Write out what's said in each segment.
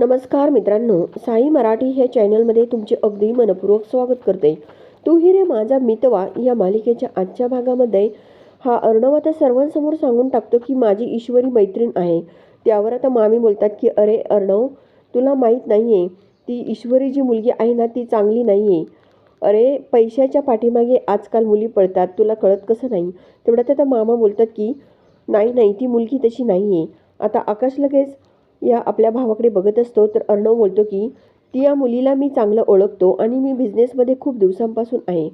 नमस्कार मित्रांनो साई मराठी ह्या चॅनलमध्ये तुमचे अगदी मनपूर्वक स्वागत करते. तू ही रे माझा मितवा या मालिकेच्या आजच्या भागामध्ये. हा अर्णव आता सर्वांसमोर सांगून टाकतो की माझी ईश्वरी मैत्रीण आहे. त्यावर आता मामी बोलतात की अरे अर्णव तुला माहीत नाही आहे ती ईश्वरी जी मुलगी आहे ना ती चांगली नाही आहे अरे पैशाच्या पाठीमागे आजकाल मुली पळतात तुला कळत कसं नाही? तेवढ्यात आता मामा बोलतात की नाही नाही ती मुलगी तशी नाही आहे आता आकाश लगेच या आपल्या भावाकडे बघत असतो तर अर्णव बोलतो की ती या मुलीला मी चांगलं ओळखतो आणि मी बिझनेसमध्ये खूप दिवसांपासून आहे.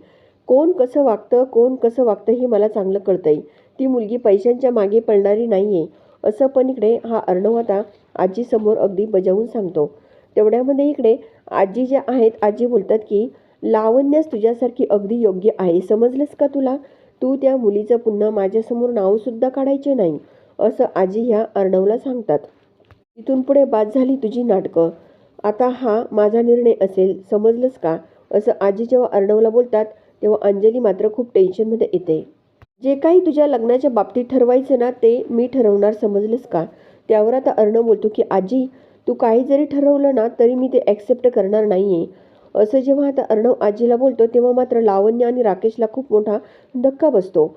कोण कसं वागतं कोण कसं वागतं हे मला चांगलं कळतं आहे ती मुलगी पैशांच्या मागे पडणारी नाही आहे असं पण इकडे हा अर्णव आता आजीसमोर अगदी बजावून सांगतो. तेवढ्यामध्ये इकडे आजी ज्या आहेत आजी बोलतात की लावण्यास तुझ्यासारखी अगदी योग्य आहे. समजलंस का तुला? तू त्या मुलीचं पुन्हा माझ्यासमोर नावसुद्धा काढायचे नाही. असं आजी ह्या अर्णवला सांगतात. इथून पुढे बाद झाली तुझी नाटकं. आता हा माझा निर्णय असेल समजलंस का? असं आजी जेव्हा अर्णवला बोलतात तेव्हा अंजली मात्र खूप टेन्शनमध्ये येते. जे काही तुझ्या लग्नाच्या बाबतीत ठरवायचं ना ते मी ठरवणार समजलंस का? त्यावर आता अर्णव बोलतो की आजी तू काही जरी ठरवलं ना तरी मी ते ॲक्सेप्ट करणार नाही आहे असं जेव्हा आता अर्णव आजीला बोलतो तेव्हा मात्र लावण्य आणि राकेशला खूप मोठा धक्का बसतो.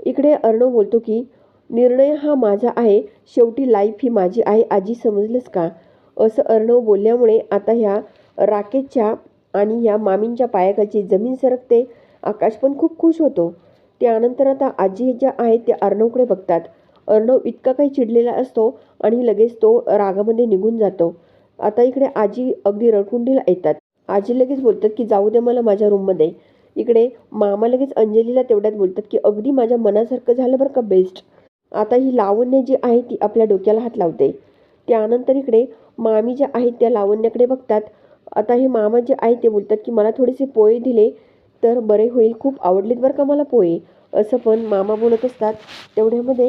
इकडे अर्णव बोलतो की निर्णय हा माझा आहे. शेवटी लाईफ ही माझी आहे. आजी समजलंच का? असं अर्णव बोलल्यामुळे आता ह्या राकेशच्या आणि ह्या मामींच्या पायाखालची जमीन सरकते. आकाश पण खूप खुश होतो. त्यानंतर आता आजी ज्या आहेत त्या अर्णवकडे बघतात. अर्णव इतका काही चिडलेला असतो आणि लगेच तो रागामध्ये निघून जातो. आता इकडे आजी अगदी रडकुंडीला येतात. आजी लगेच बोलतात की जाऊ दे मला माझ्या रूममध्ये इकडे मामा लगेच अंजलीला तेवढ्यात बोलतात की अगदी माझ्या मनासारखं झालं बरं का बेस्ट आता ही लावण्य जी आहे ती आपल्या डोक्याला हात लावते. त्यानंतर इकडे मामी ज्या आहेत त्या लावण्याकडे बघतात. आता हे मामा जे आहेत ते बोलतात की मला थोडेसे पोहे दिले तर बरे होईल. खूप आवडलेत बरं का मला पोहे. असं पण मामा बोलत असतात. तेवढ्यामध्ये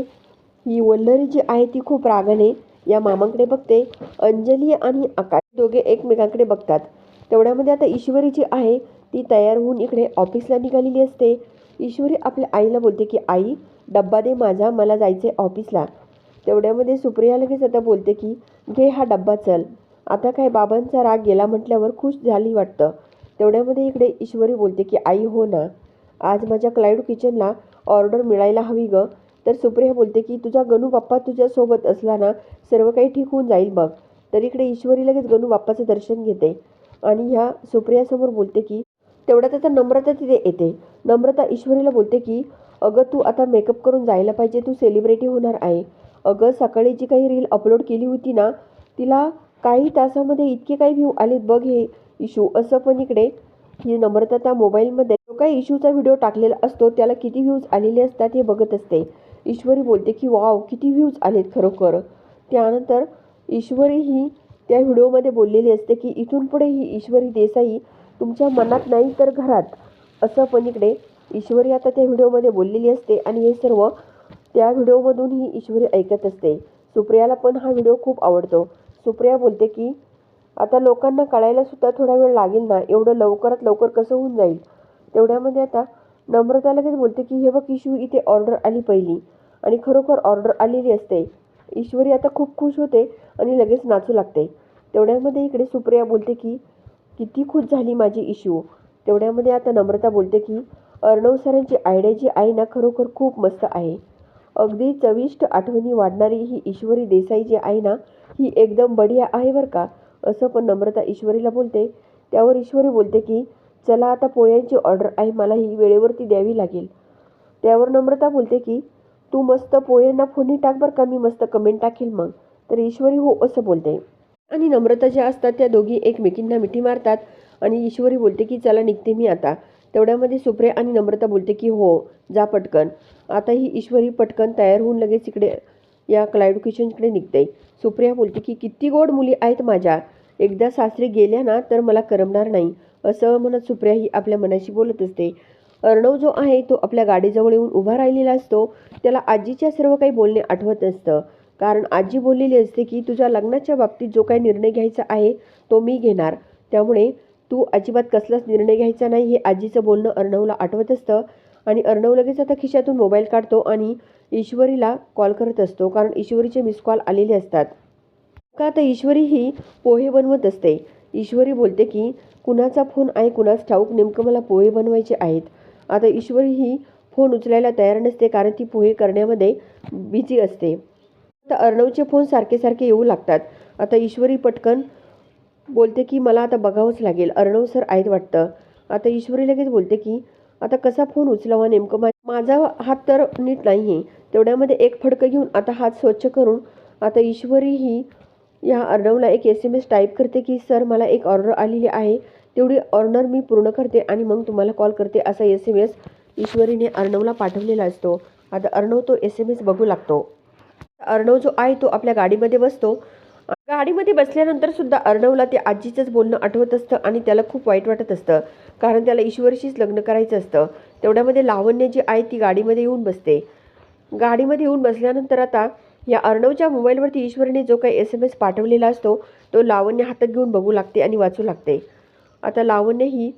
ही वल्लरी जी आहे ती खूप रागाने या मामांकडे बघते. अंजली आणि आकाश दोघे एकमेकांकडे बघतात. तेवढ्यामध्ये आता ईश्वरी जी आहे ती तयार होऊन इकडे ऑफिसला निघालेली असते. ईश्वरी आपल्या आईला बोलते की आई डब्बा दे माझा मला जायचे ऑफिसला. तेवढ्यामध्ये सुप्रिया लगेच आता बोलते की घे हा डब्बा चल. आता काय बाबांचा राग गेला म्हटल्यावर खुश झाली वाटतं. तेवढ्यामध्ये इकडे ईश्वरी बोलते की आई हो ना. आज माझ्या क्लाईड किचनला ऑर्डर मिळायला हवी ग. तर सुप्रिया बोलते की तुझा गणू बाप्पा तुझ्यासोबत असला ना सर्व काही ठीक होऊन जाईल बघ. तर इकडे ईश्वरी लगेच गणू बाप्पाचं दर्शन घेते. आणि ह्या सुप्रियासमोर बोलते की तेवढ्यात आता नम्रता तिथे येते. नम्रता ईश्वरीला बोलते की अगं तू आता मेकअप करून जायला पाहिजे तू सेलिब्रिटी होणार आहे. अगं सकाळी जी काही रील अपलोड केली होती ना तिला काही तासामध्ये इतके काही व्ह्यू आलेत बघ हे इशू असं पण इकडे ही नम्रता त्या मोबाईलमध्ये जो काही इशूचा व्हिडिओ टाकलेला असतो त्याला किती व्ह्यूज आलेले असतात हे बघत असते. ईश्वरी बोलते की वाव किती व्ह्यूज आलेत खरोखर. त्यानंतर ईश्वरी ही त्या व्हिडिओमध्ये बोललेली असते की इथून पुढे ही ईश्वरी देसाई तुमच्या मनात नाही तर घरात. असं पण इकडे ईश्वरी आता त्या व्हिडिओमध्ये बोललेली असते आणि हे सर्व त्या व्हिडिओमधून ही ईश्वरी ऐकत असते. सुप्रियाला पण हा व्हिडिओ खूप आवडतो. सुप्रिया बोलते की आता लोकांना कळायला सुद्धा थोडा वेळ लागेल ना? एवढं लवकरात लवकर कसं होऊन जाईल? तेवढ्यामध्ये आता नम्रता लगेच बोलते की हे बघ इशू इथे ऑर्डर आली पहिली आणि खरोखर ऑर्डर आलेली असते. ईश्वरी आता खूप खुश होते आणि लगेच नाचू लागते. तेवढ्यामध्ये इकडे सुप्रिया बोलते की किती खुश झाली माझी इशू तेवढ्यामध्ये आता नम्रता बोलते की अर्णव सरांची आयडिया जी आहे ना खरोखर खूप मस्त आहे. अगदी चविष्ट आठवणी वाढणारी ही ईश्वरी देसाई जी आहे ना ही एकदम बढिया आहे बरं का असं पण नम्रता ईश्वरीला बोलते. त्यावर ईश्वरी बोलते की चला आता पोयांची ऑर्डर आहे मला ही वेळेवरती द्यावी लागेल. त्यावर नम्रता बोलते की तू मस्त पोयांना फोनी टाक बरं का मी मस्त कमेंट टाकेल मग. तर ईश्वरी हो असं बोलते. आणि नम्रता ज्या असतात त्या दोघी एकमेकींना मिठी मारतात आणि ईश्वरी बोलते की चला निघते मी आता. तेवढ्यामध्ये सुप्रिया आणि नम्रता बोलते की हो जा पटकन. आता ही ईश्वरी पटकन तयार होऊन लगेच इकडे या क्लाउड किचनकडे निघते. सुप्रिया बोलते की किती गोड मुली आहेत माझ्या. एकदा सासरी गेल्या ना तर मला करमणार नाही. असं म्हणत सुप्रिया ही आपल्या मनाशी बोलत असते. अर्णव जो आहे तो आपल्या गाडीजवळ येऊन उभा राहिलेला असतो. त्याला आजीच्या सर्व काही बोलणे आठवत असतं. कारण आजी बोललेली असते की तुझ्या लग्नाच्या बाबतीत जो काही निर्णय घ्यायचा आहे तो मी घेणार. त्यामुळे तू अजिबात कसलाच निर्णय घ्यायचा नाही. हे आजीचं बोलणं अर्णवला आठवत असतं. आणि अर्णव लगेच आता खिशातून मोबाईल काढतो आणि ईश्वरीला कॉल करत असतो कारण ईश्वरीचे मिस कॉल आलेले असतात. का तर ईश्वरी ही पोहे बनवत असते? ईश्वरी बोलते की कुणाचा फोन आहे कुणाच ठाऊक नेमकं मला पोहे बनवायचे आहेत. आता ईश्वरी ही फोन उचलायला तयार नसते कारण ती पोहे करण्यामध्ये बिझी असते. आता अर्णवचे फोन सारखे सारखे येऊ लागतात. आता ईश्वरी पटकन बोलते की मला आता बघावंच लागेल. अर्णव सर आहेत वाटतं. आता ईश्वरी लगेच बोलते की आता कसा फोन उचलावा नेमकं? मा माझा हात तर नीट नाही आहे तेवढ्यामध्ये एक फडकं घेऊन आता हात स्वच्छ करून आता ईश्वरी ही या अर्णवला एक एस एम एस टाईप करते की सर मला एक ऑर्डर आलेली आहे. तेवढी ऑर्डर मी पूर्ण करते आणि मग तुम्हाला कॉल करते असा एस एम एस ईश्वरीने अर्णवला पाठवलेला असतो. आता अर्णव तो एस एम एस बघू लागतो. अर्णव जो आहे तो आपल्या गाडीमध्ये बसतो. गाडीमध्ये बसल्यानंतर सुद्धा अर्णवला ते आजीचंच बोलणं आठवत असतं आणि त्याला खूप वाईट वाटत असतं. कारण त्याला ईश्वरीशीच लग्न करायचं असतं. तेवढ्यामध्ये लावण्य जी आहे ती गाडीमध्ये येऊन बसते. गाडीमध्ये येऊन बसल्यानंतर आता या अर्णवच्या मोबाईलवरती ईश्वरीने जो काही एस एम एस पाठवलेला असतो तो लावण्य हातात घेऊन बघू लागते आणि वाचू लागते. आता लावण्य ही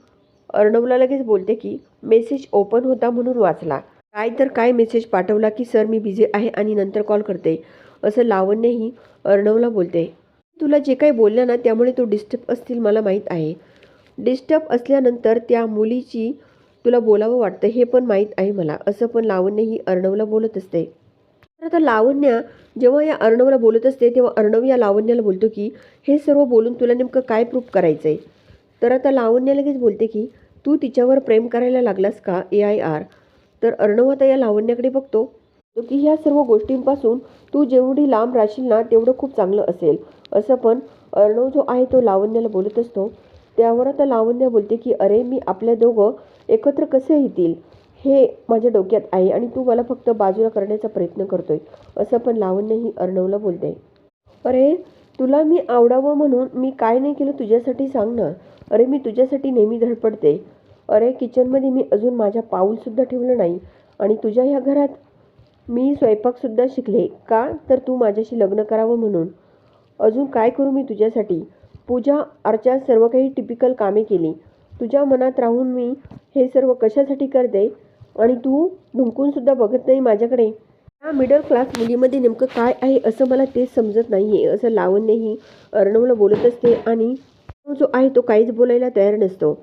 अर्णवला लगेच बोलते की मेसेज ओपन होता म्हणून वाचला. काय तर काय मेसेज पाठवला की सर मी बिझी आहे आणि नंतर कॉल करते. असं लावण्यही अर्णवला बोलते. तुला जे काही बोललं ना त्यामुळे तू डिस्टर्ब असतील मला माहीत आहे. डिस्टर्ब असल्यानंतर त्या मुलीची तुला बोलावं वाटतं हे पण माहीत आहे मला असं पण लावण्य ही अर्णवला बोलत असते. तर आता लावण्य जेव्हा या अर्णवला बोलत असते तेव्हा अर्णव या लावण्याला बोलतो की हे सर्व बोलून तुला नेमकं काय प्रूफ करायचं आहे तर आता लावण्या लगेच बोलते की तू तिच्यावर प्रेम करायला लागलास का ए आय आर तर अर्णव आता या लावण्याकडे बघतो तो की ह्या सर्व गोष्टींपासून तू जेवढी लांब राहशील ना तेवढं खूप चांगलं असेल. असं पण अर्णव जो आहे तो लावण्याला बोलत असतो. त्यावर आता लावण्य बोलते की अरे मी आपल्या दोघं एकत्र कसे येतील? हे माझ्या डोक्यात आहे आणि तू मला फक्त बाजूला करण्याचा प्रयत्न करतोय. असं पण लावण्य ही अर्णवला बोलते. अरे तुला मी आवडावं म्हणून मी काय नाही केलं तुझ्यासाठी सांग ना. अरे मी तुझ्यासाठी नेहमी धडपडते. अरे किचनमध्ये मी अजून माझ्या पाऊलसुद्धा ठेवलं नाही. आणि तुझ्या ह्या घरात मी स्वयंपाकसुद्धा शिकले का? तर तू माझ्याशी लग्न करावं म्हणून. अजून काय करू मी तुझ्यासाठी? पूजा अर्चा सर्व काही टिपिकल कामे केली. तुझ्या मनात राहून मी हे सर्व कशासाठी करते? आणि तू ढुंकूनसुद्धा बघत नाही माझ्याकडे? या मिडल क्लास मुलीमध्ये नेमकं काय आहे असं मला तेच समजत नाही आहे असं लावण्यही अर्णवला बोलत असते आणि तो जो आहे तो काहीच बोलायला तयार नसतो.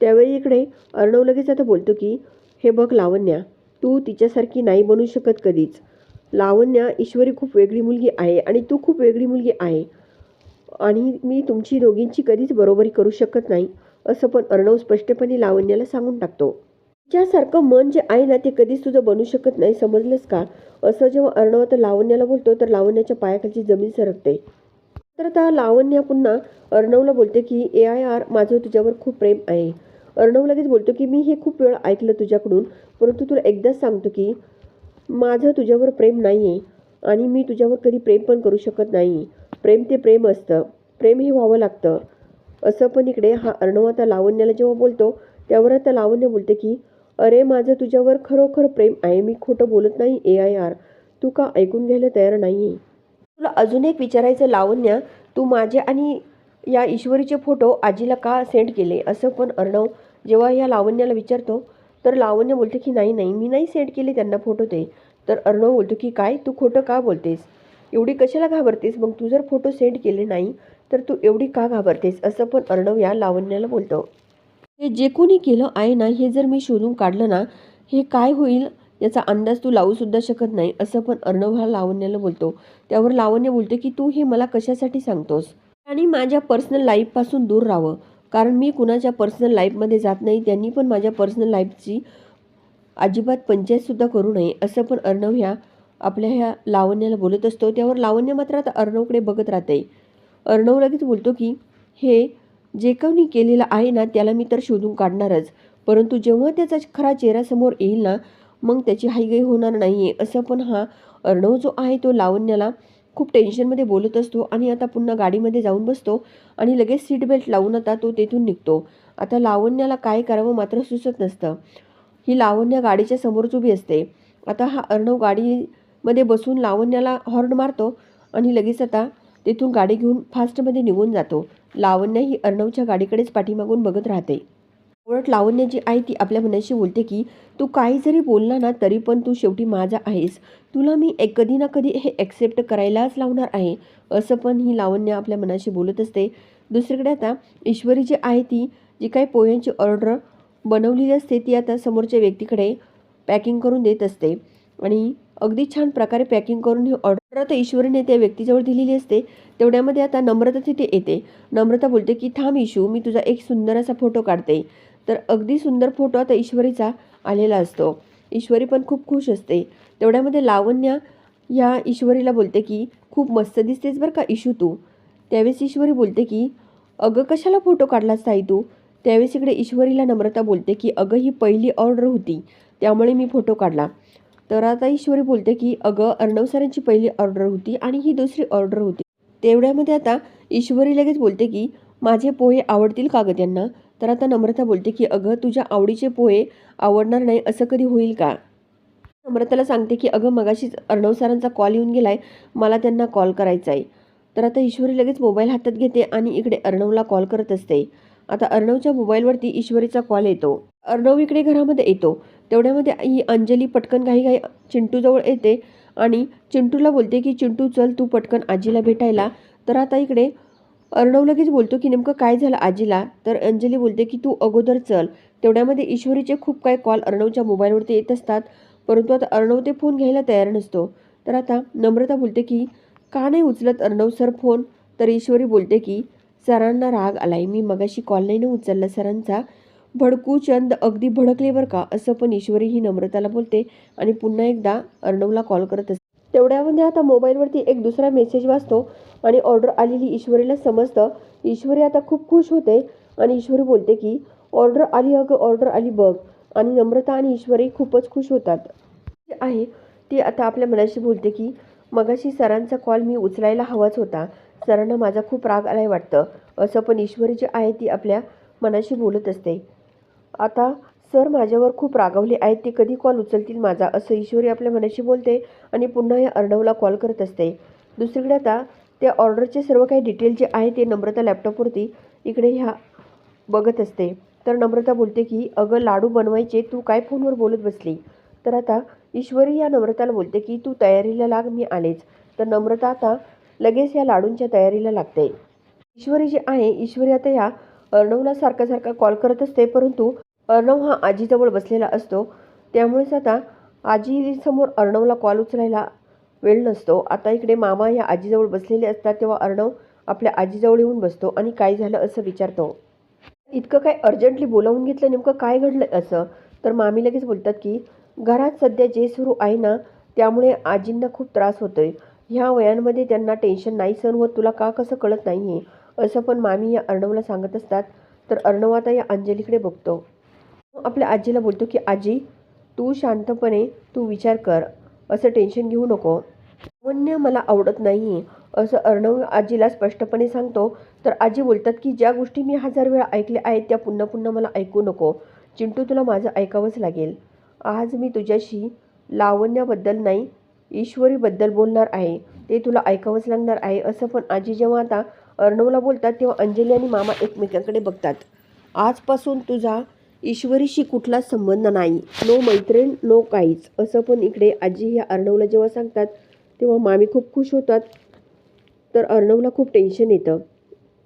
त्यावेळी इकडे अर्णव लगेच आता बोलतो की हे बघ लावण्या तू तिच्यासारखी नाही बनू शकत कधीच. लावण्या ईश्वरी खूप वेगळी मुलगी आहे आणि तू खूप वेगळी मुलगी आहे. आणि मी तुमची दोघींची कधीच बरोबरी करू शकत नाही असं पण अर्णव स्पष्टपणे लावण्याला सांगून टाकतो. ज्यासारखं मन जे आहे ना ते कधीच तुझं बनू शकत नाही समजलंस का? असं जेव्हा अर्णव आता लावण्याला बोलतो तर लावण्याच्या पायाखालची जमीन सरकते. तर आता लावण्या पुन्हा अर्णवला बोलते की ए आय आर माझं तुझ्यावर खूप प्रेम आहे. अर्णव लगेच बोलतो की मी हे खूप वेळ ऐकलं तुझ्याकडून परंतु तुला एकदाच सांगतो की माझं तुझ्यावर प्रेम नाही आहे आणि मी तुझ्यावर कधी प्रेम पण करू शकत नाही. प्रेम ते प्रेम असतं. प्रेम हे व्हावं लागतं. असं पण इकडे हा अर्णव आता लावण्याला जेव्हा बोलतो त्यावर आता लावण्य बोलते की अरे माझं तुझ्यावर खरोखर प्रेम आहे. मी खोटं बोलत नाही ए आय आर तू का ऐकून घ्यायला तयार नाही आहे तुला अजून एक विचारायचं लावण्या तू माझे आणि या ईश्वरीचे फोटो आजीला का सेंड केले? असं पण अर्णव जेव्हा या लावण्याला विचारतो तर लावण्य बोलते की नाही नाही मी नाही सेंड केले त्यांना फोटो ते. तर अर्णव बोलतो की काय? तू खोटं का बोलतेस? एवढी कशाला घाबरतेस? मग तू जर फोटो सेंड केले नाही तर तू एवढी का घाबरतेस? असं पण अर्णव या लावण्याला बोलतो. हे जे कोणी केलं आहे ना हे जर मी शोधून काढलं ना हे काय होईल? याचा अंदाज तू लावूसुद्धा शकत नाही असं पण अर्णव हा लावण्याला बोलतो. त्यावर लावण्य बोलते की तू हे मला कशासाठी सांगतोस? आणि माझ्या पर्सनल लाईफपासून दूर राहावं. कारण मी कुणाच्या पर्सनल लाईफमध्ये जात नाही त्यांनी पण माझ्या पर्सनल लाईफची अजिबात पंचायतसुद्धा करू नये असं पण अर्णव ह्या आपल्या ह्या लावण्याला बोलत असतो. त्यावर लावण्य मात्र आता अर्णवकडे बघत राहते अर्णव लगेच बोलतो की हे जे कोणी केलेलं आहे ना त्याला मी तर शोधून काढणारच. परंतु जेव्हा त्याचा खरा चेहरा समोर येईल ना मग त्याची हायगाई होणार नाही आहे असं पण हा अर्णव जो आहे तो लावण्याला खूप टेन्शनमध्ये बोलत असतो आणि आता पुन्हा गाडीमध्ये जाऊन बसतो आणि लगेच सीट बेल्ट लावून आता तो तेथून निघतो. आता लावण्याला काय करावं मात्र सुचत नसतं. ही लावण्य गाडीच्या समोरच उभी असते. आता हा अर्णव गाडीमध्ये बसून लावण्याला हॉर्न मारतो आणि लगेच आता तेथून गाडी घेऊन फास्टमध्ये निघून जातो. लावण्या ही अर्णवच्या गाडीकडेच पाठीमागून बघत राहते. उलट लावण्य जी आहे ती आपल्या मनाशी बोलते की तू काही जरी बोलला ना तरी पण तू शेवटी माझा आहेस. तुला मी एक कधी ना कधी हे ॲक्सेप्ट करायलाच लावणार आहे. असं पण ही लावण्य आपल्या मनाशी बोलत असते. दुसरीकडे आता ईश्वरी जी आहे ती जी काही पोह्यांची ऑर्डर बनवलेली असते ती आता समोरच्या व्यक्तीकडे पॅकिंग करून देत असते. आणि अगदी छान प्रकारे पॅकिंग करून ही ऑर्डर आता ईश्वरीने त्या व्यक्तीजवळ दिलेली असते. तेवढ्यामध्ये आता नम्रता तिथे येते. नम्रता बोलते की थांब इशू मी तुझा एक सुंदर असा फोटो काढते. तर अगदी सुंदर फोटो आता ईश्वरीचा आलेला असतो. ईश्वरी पण खूप खुश असते. तेवढ्यामध्ये लावण्या या ईश्वरीला बोलते की खूप मस्त दिसतेस बरं का इशू तू. त्यावेळेस ईश्वरी बोलते की अगं कशाला फोटो काढलास ताई तू? त्यावेळेस इकडे ईश्वरीला नम्रता बोलते की अगं ही पहिली ऑर्डर होती त्यामुळे मी फोटो काढला. तर आता ईश्वरी बोलते की अगं अर्णव सरांची पहिली ऑर्डर होती आणि ही दुसरी ऑर्डर होती. तेवढ्यामध्ये आता ईश्वरी लगेच बोलते की माझे पोहे आवडतील का गं त्यांना? तर आता नम्रता बोलते की अगं तुझ्या आवडीचे पोहे आवडणार नाही असं कधी होईल का? नम्रताला सांगते की अगं मगाशीच अर्णव सरांचा कॉल येऊन गेलाय मला त्यांना कॉल करायचा आहे तर आता ईश्वरी लगेच मोबाईल हातात घेते आणि इकडे अर्णवला कॉल करत असते. आता अर्णवच्या मोबाईलवरती ईश्वरीचा कॉल येतो. अर्णव इकडे घरामध्ये येतो. तेवढ्यामध्ये ही अंजली पटकन काही काही चिंटूजवळ येते आणि चिंटूला बोलते की चिंटू चल तू पटकन आजीला भेटायला. तर आता इकडे अर्णव लगेच बोलतो की नेमकं काय झालं आजीला? तर अंजली बोलते की तू अगोदर चल. तेवढ्यामध्ये ईश्वरीचे खूप काही कॉल अर्णवच्या मोबाईलवरती येत असतात परंतु आता अर्णव ते फोन घ्यायला तयार नसतो. तर आता नम्रता बोलते की का नाही उचलत अर्णव सर फोन? तर ईश्वरी बोलते की सरांना राग आलाय मी मगाशी कॉल नाही ना उचलला सरांचा. भडकू चंद अगदी भडकले बरं का? असं पण ईश्वरी ही नम्रताला बोलते आणि पुन्हा एकदा अर्णवला कॉल करत असते तेवढ्यामध्ये आता मोबाईलवरती एक दुसरा मेसेज वाचतो आणि ऑर्डर आलेली ईश्वरीला समजतं. ईश्वरी आता खूप खुश होते आणि ईश्वरी बोलते की ऑर्डर आली अगं ऑर्डर आली बघ. आणि नम्रता आणि ईश्वरी खूपच खुश होतात. जी आहे ती आता आपल्या मनाशी बोलते की मगाशी सरांचा कॉल मी उचलायला हवाच होता. सरांना माझा खूप राग आलाय वाटतं. असं पण ईश्वरी जी आहे ती आपल्या मनाशी बोलत असते. आता सर माझ्यावर खूप रागावले आहेत ते कधी कॉल उचलतील माझा? असं ईश्वरी आपल्या मनाशी बोलते आणि पुन्हा या अर्णवला कॉल करत असते. दुसरीकडे आता त्या ऑर्डरचे सर्व काही डिटेल जे आहे ते नम्रता लॅपटॉपवरती इकडे ह्या बघत असते. तर नम्रता बोलते की अगं लाडू बनवायचे तू काय फोनवर बोलत बसली? तर आता ईश्वरी या नम्रताला बोलते की तू तयारीला लाग मी आलेच. तर नम्रता आता लगेच या लाडूंच्या तयारीला लागते. ईश्वरी जी आहे ईश्वरी आता या अर्णवला सारखा सारखा कॉल करत असते परंतु अर्णव हा आजीजवळ बसलेला असतो. त्यामुळेच आता आजीसमोर अर्णवला कॉल उचलायला वेळ नसतो. आता इकडे मामा या आजीजवळ बसलेले असतात तेव्हा अर्णव आपल्या आजीजवळ येऊन बसतो आणि काय झालं असं विचारतो. इतकं काय अर्जंटली बोलावून घेतलं नेमकं काय घडलं असं? तर मामी लगेच बोलतात की घरात सध्या जे सुरू आहे ना त्यामुळे आजींना खूप त्रास होतोय. ह्या वयांमध्ये त्यांना टेन्शन नाही सण होत तुला का कसं कळत नाही आहे असं पण मामी या अर्णवला सांगत असतात. तर अर्णव आता या अंजलीकडे बघतो. आपल्या आजीला बोलतो की आजी तू शांतपणे तू विचार कर. असं टेन्शन घेऊ नको. लावण्य मला आवडत नाही असं अर्णव आजीला स्पष्टपणे सांगतो. तर आजी बोलतात की ज्या गोष्टी मी हजार वेळा ऐकल्या आहेत त्या पुन्हा पुन्हा मला ऐकू नको. चिंटू तुला माझं ऐकावंच लागेल. आज मी तुझ्याशी लावण्याबद्दल नाही ईश्वरीबद्दल बोलणार आहे. ते तुला ऐकावंच लागणार आहे. असं पण आजी जेव्हा आता अर्णवला बोलतात तेव्हा अंजली आणि मामा एकमेकांकडे बघतात. आजपासून तुझा ईश्वरीशी कुठलाच संबंध नाही. नो मैत्रीण नो काहीच. असं पण इकडे आजी ह्या अर्णवला जेव्हा सांगतात तेव्हा मामी खूप खुश होतात. तर अर्णवला खूप टेन्शन येतं.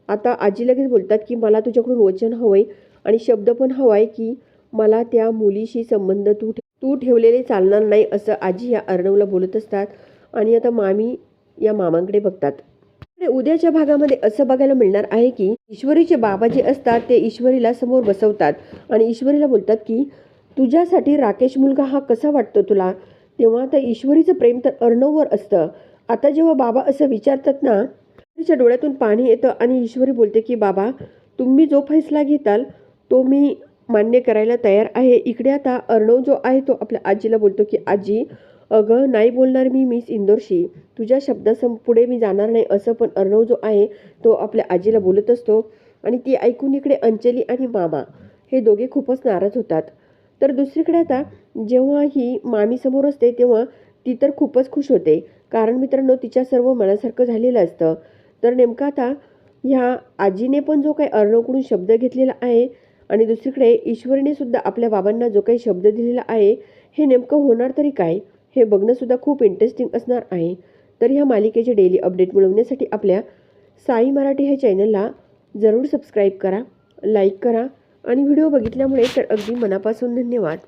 आता आजी लगेच बोलतात की मला तुझ्याकडून वचन हवं आहे आणि शब्द पण हवा आहे की मला त्या मुलीशी संबंध तू तू ठेवलेले चालणार नाही असं आजी या अर्णवला बोलत असतात. आणि आता मामी या मामांकडे बघतात. उद्याच्या भागामध्ये असं बघायला मिळणार आहे की ईश्वरीचे बाबा जे असतात ते ईश्वरीला समोर बसवतात आणि ईश्वरीला बोलतात की तुझ्यासाठी राकेश मुलगा हा कसा वाटतो तुला? तेव्हा आता ईश्वरीचं प्रेम तर अर्णववर असतं. आता जेव्हा बाबा असं विचारतात ना तिच्या डोळ्यातून पाणी येतं आणि ईश्वरी बोलते की बाबा तुम्ही जो फैसला घेताल तो मी मान्य करायला तयार आहे. इकडे आता अर्णव जो आहे तो आपल्या आजीला बोलतो की आजी अगं नाही बोलणार मी मिस इंदोरशी. तुझ्या शब्दासम पुढे मी जाणार नाही असं पण अर्णव जो आहे तो आपल्या आजीला बोलत असतो आणि ती ऐकून इकडे अंजली आणि मामा हे दोघे खूपच नाराज होतात. तर दुसरीकडे आता जेव्हा ही मामी समोर असते तेव्हा ती तर खूपच खुश होते. कारण मित्रांनो तिच्या सर्व मनासारखं झालेलं असतं. तर नेमका आता ह्या आजीने पण जो काही अर्णवकडून शब्द घेतलेला आहे आणि दुसरीकडे ईश्वरीने सुद्धा आपल्या बाबांना जो काही शब्द दिलेला आहे हे नेमकं होणार तरी काय? हे बघणंसुद्धा खूप इंटरेस्टिंग असणार आहे. तर ह्या मालिकेचे डेली अपडेट मिळवण्यासाठी आपल्या साई मराठी ह्या चॅनलला जरूर सबस्क्राईब करा लाईक करा आणि व्हिडिओ बघितल्यामुळे तर अगदी मनापासून धन्यवाद.